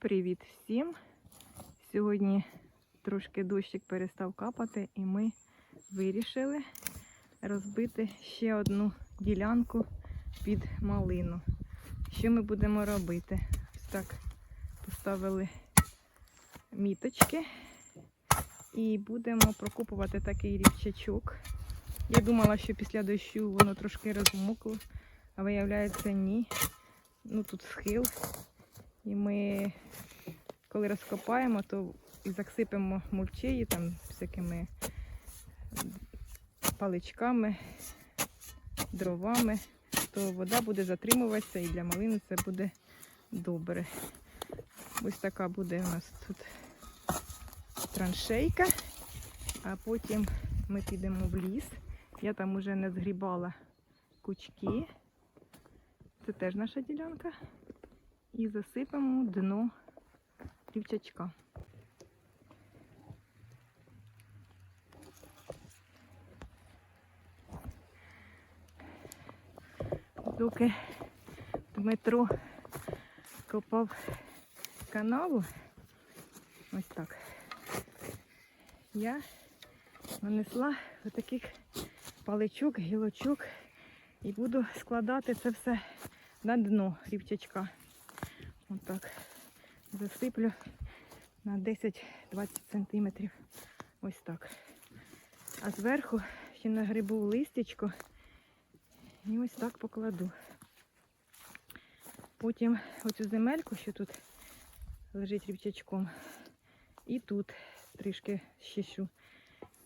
Привіт всім! Сьогодні трошки дощик перестав капати, і ми вирішили розбити ще одну ділянку під малину. Що ми будемо робити? Ось так поставили міточки і будемо прокопувати такий рівчачок. Я думала, що після дощу воно трошки розмокло, а виявляється ні. Ну тут схил. І ми, коли розкопаємо, то і засипемо мульчею, там всякими паличками, дровами, то вода буде затримуватися і для малини це буде добре. Ось така буде у нас тут траншейка, а потім ми підемо в ліс. Я там уже не згрібала кучки. Це теж наша ділянка і засипемо дно рівчачка. Доки Дмитро копав канаву, ось так, я нанесла отаких паличок, гілочок і буду складати це все на дно рівчачка. Отак. Засиплю на 10-20 сантиметрів. Ось так. А зверху ще нагребу листячко і ось так покладу. Потім оцю земельку, що тут лежить рівчачком, і тут трішки щищу.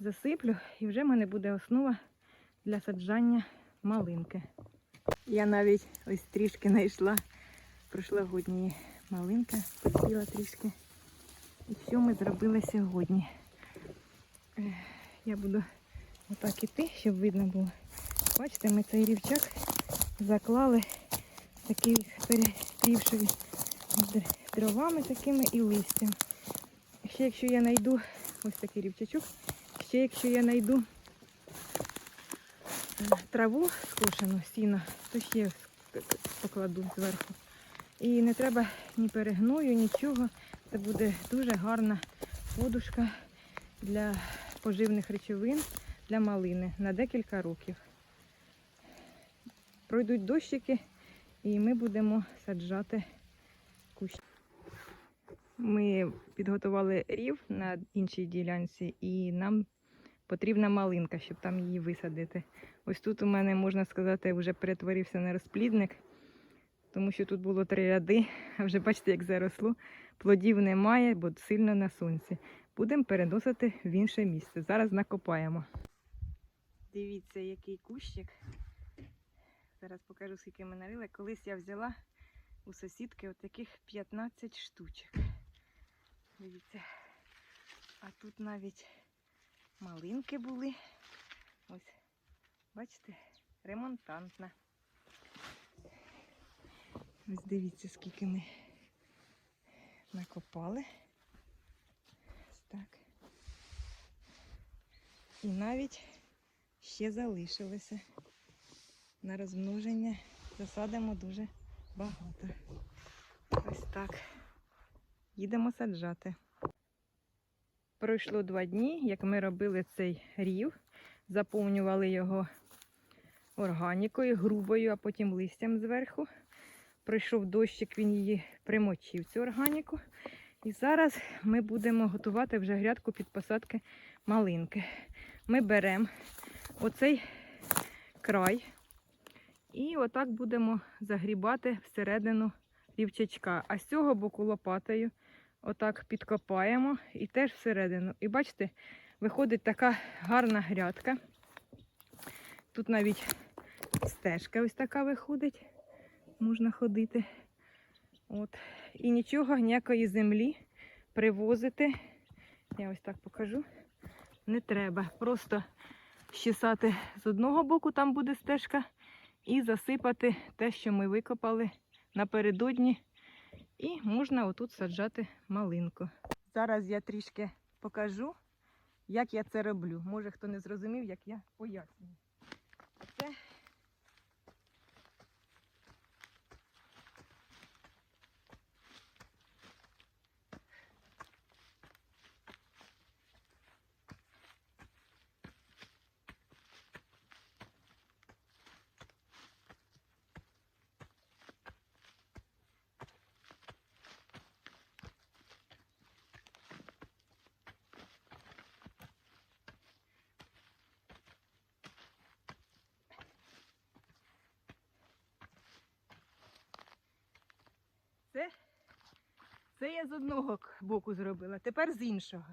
Засиплю і вже в мене буде основа для саджання малинки. Я навіть ось трішки знайшла прошлогодні малинка, посіла трішки. І що ми зробили сьогодні? Я буду отак іти, щоб видно було. Бачите, ми цей рівчак заклали такий перестрівший дровами такими і листям. Ще якщо я знайду ось такий рівчачок, ще якщо я знайду е, траву скошену, сіно, то ще покладу зверху. І не треба ні перегною, нічого. Це буде дуже гарна подушка для поживних речовин для малини на декілька років. Пройдуть дощики і ми будемо саджати кущ. Ми підготували рів на іншій ділянці і нам потрібна малинка, щоб там її висадити. Ось тут у мене, можна сказати, вже перетворився на розплідник тому що тут було три ряди, а вже бачите, як заросло. Плодів немає, бо сильно на сонці. Будемо переносити в інше місце. Зараз накопаємо. Дивіться, який кущик. Зараз покажу, скільки ми нарили. Колись я взяла у сусідки отаких 15 штучок. Дивіться. А тут навіть малинки були. Ось, бачите, ремонтантна. Ось дивіться, скільки ми накопали. Ось так. І навіть ще залишилося. На розмноження засадимо дуже багато. Ось так. Їдемо саджати. Пройшло два дні, як ми робили цей рів, заповнювали його органікою, грубою, а потім листям зверху. Пройшов дощик, він її примочив, цю органіку. І зараз ми будемо готувати вже грядку під посадки малинки. Ми беремо оцей край і отак будемо загрібати всередину рівчачка. А з цього боку лопатою отак підкопаємо і теж всередину. І бачите, виходить така гарна грядка. Тут навіть стежка ось така виходить можна ходити. От. І нічого, ніякої землі привозити. Я ось так покажу. Не треба. Просто щесати з одного боку, там буде стежка, і засипати те, що ми викопали напередодні. І можна отут саджати малинку. Зараз я трішки покажу, як я це роблю. Може хто не зрозумів, як я пояснюю. Це Це я з одного боку зробила, тепер з іншого.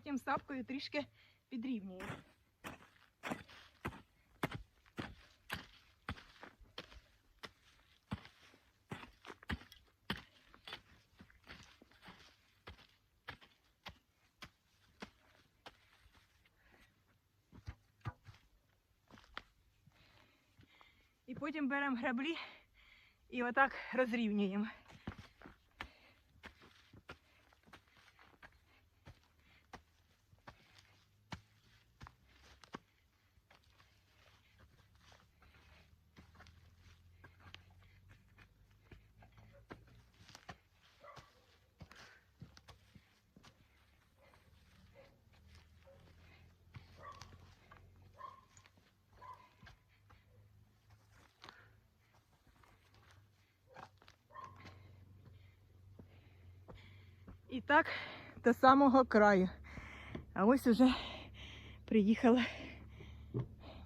Потім сапкою трішки підрівнюю. І потім беремо граблі і отак розрівнюємо. І так до самого краю. А ось уже приїхала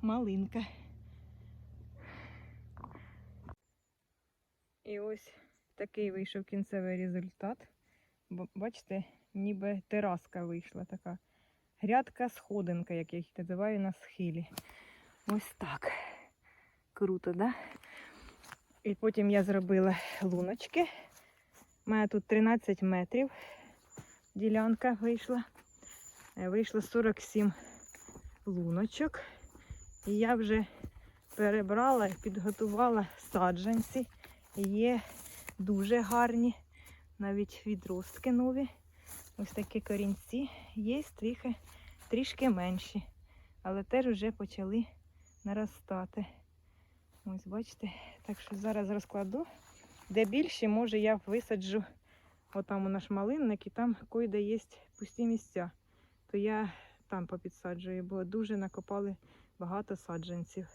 малинка. І ось такий вийшов кінцевий результат. Бачите, ніби тераска вийшла така. Грядка сходинка, як я їх називаю на схилі. Ось так. Круто, да? І потім я зробила луночки. У мене тут 13 метрів ділянка вийшла. Е, Вийшло 47 луночок. І я вже перебрала, підготувала саджанці. Є дуже гарні, навіть відростки нові. Ось такі корінці. Є трішки, трішки менші, але теж вже почали наростати. Ось бачите, так що зараз розкладу. Де більше, може, я висаджу отам у наш малинник і там койде є пусті місця. То я там попідсаджую, бо дуже накопали багато саджанців.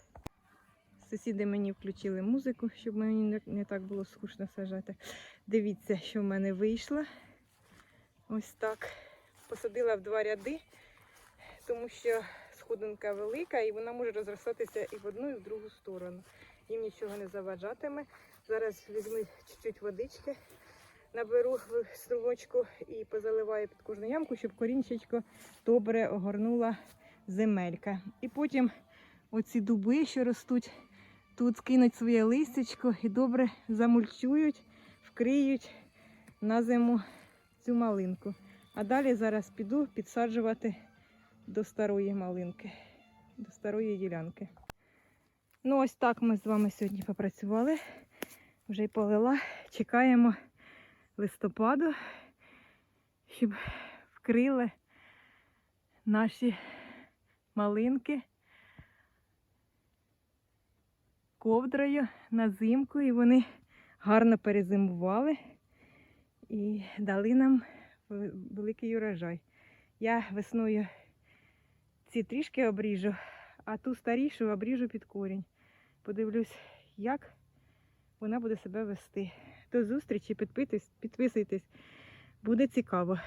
Сусіди мені включили музику, щоб мені не, не так було скучно сажати. Дивіться, що в мене вийшло. Ось так. Посадила в два ряди, тому що сходинка велика і вона може розростатися і в одну, і в другу сторону. Їм нічого не заважатиме. Зараз візьму чуть-чуть водички, наберу струмочку і позаливаю під кожну ямку, щоб корінчечко добре огорнула земелька. І потім оці дуби, що ростуть, тут скинуть своє листячко і добре замульчують, вкриють на зиму цю малинку. А далі зараз піду підсаджувати до старої малинки, до старої ділянки. Ну, ось так ми з вами сьогодні попрацювали. Вже й полила. Чекаємо листопаду, щоб вкрили наші малинки ковдрою на зимку, і вони гарно перезимували і дали нам великий урожай. Я весною ці трішки обріжу, а ту старішу обріжу під корінь. Подивлюсь, як вона буде себе вести. До зустрічі, підписуйтесь. Буде цікаво.